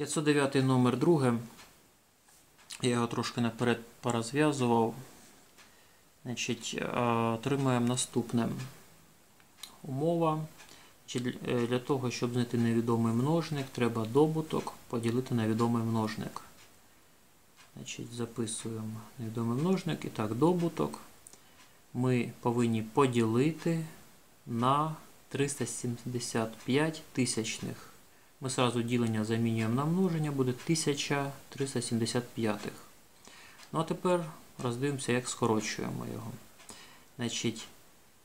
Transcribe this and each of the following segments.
509 номер друге. Я його трошки наперед порозв'язував. Значить, е, отримаємо наступне. Умова. Е, Для того, щоб знайти невідомий множник, треба добуток поділити на відомий множник. Значить, записуємо невідомий множник. І так, добуток ми повинні поділити на 375 тисячних. Ми сразу ділення замінюємо на множення, буде 1375. Ну а тепер роздивимося, як скорочуємо його. Значить,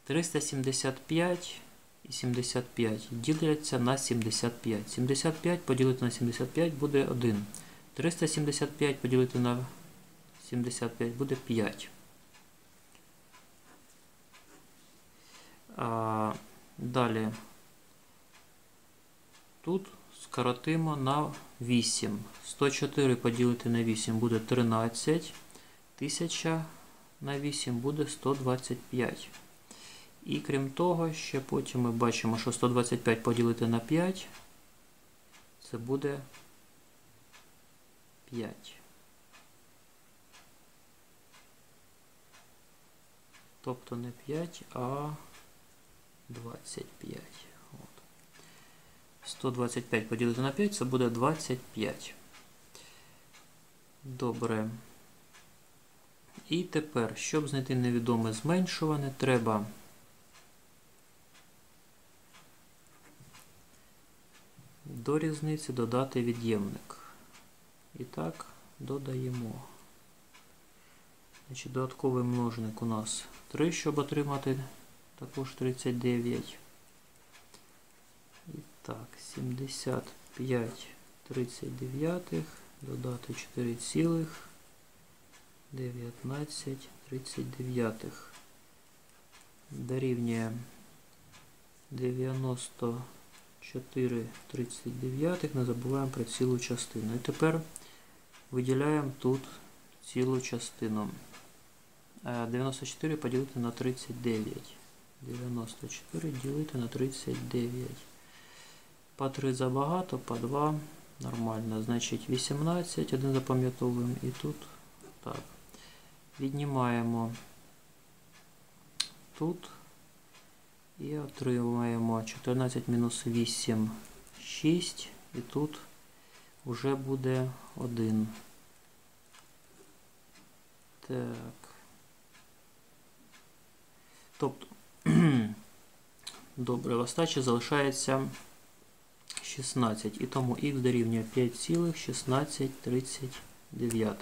375 і 75 діляться на 75. 75 поділити на 75 буде 1. 375 поділити на 75 буде 5. А, далі. Тут скоротимо на 8. 104 поділити на 8 буде 13. 1000 на 8 буде 125. І крім того, ще потім ми бачимо, що 125 поділити на 5 це буде 5. Тобто не 5, а 25. От. 125 поділити на 5 це буде 25. Добре. І тепер, щоб знайти невідоме зменшуване, треба до різниці додати від'ємник. І так, додаємо. Значить, Додатковий множник у нас 3, щоб отримати також 39. Так, 75 39 додати 4 цілих 19 39 дорівнює 94 39 не забуваємо про цілу частину. І тепер виділяємо тут цілу частину. Е, 94 поділити на 39. 94 ділити на 39. По 3 забагато, по 2 нормально. Значить 18, один запам'ятовуємо і тут так. Віднімаємо тут і отримаємо 14 мінус 8, 6. І тут вже буде 1. Так. Тобто, добре, в остачі залишається 16. І тому х дорівнює 5,1639.